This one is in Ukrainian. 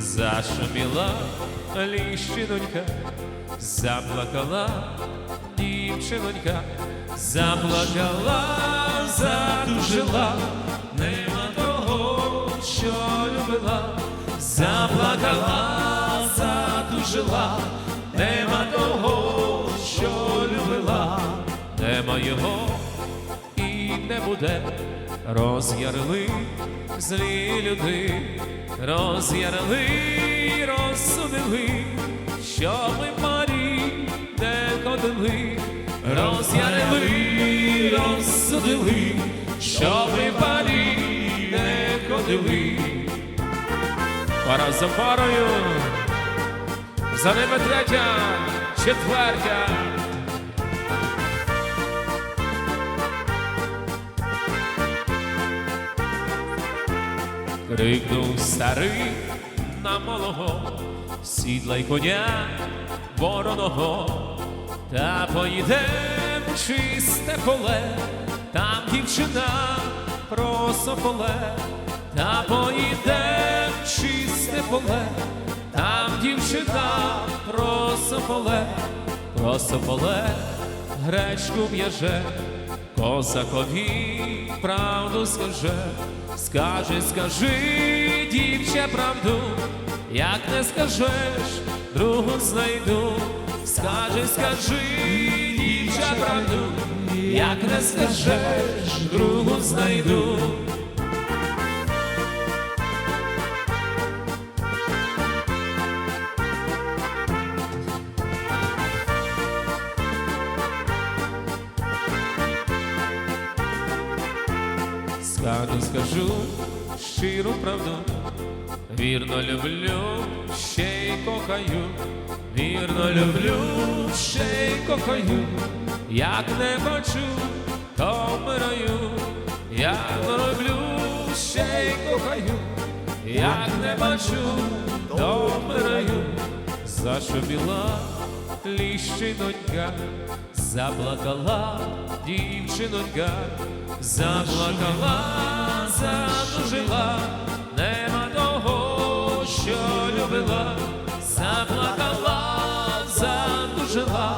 Зашуміла ліщинонька, заплакала дівчинонька, заплакала, задужила, нема того, що любила, заплакала, задужила, нема того, що любила, нема його і не буде. Роз'ярли злі люди, роз'ярли, розсудили, що ми парі не ходили, роз'ярили, розсудили, що ми парі не ходили. Пара за парою, за ними третя, четвертя. Крикнув старий на малого, сідлай коня вороного, та поїдем чисте поле, там дівчина просто поле, та поїдем чисте поле, там дівчина просто поле, просто поле, гречку в'яже, козакові правду скаже, скаже, скажи, дівче, правду, як не скажеш, другу знайду, скаже, скажи, дівче, правду, як не скажеш, другу знайду. Скажу, скажу щиру правду, вірно люблю, ще й кохаю, вірно люблю, ще й кохаю, як не хочу, то вмираю, як люблю, ще й кохаю, як не бачу, то вмираю, зашубіла ліщинонька, заплакала дівчинонька, заплакала, задужила, нема того, що любила, заплакала, задужила.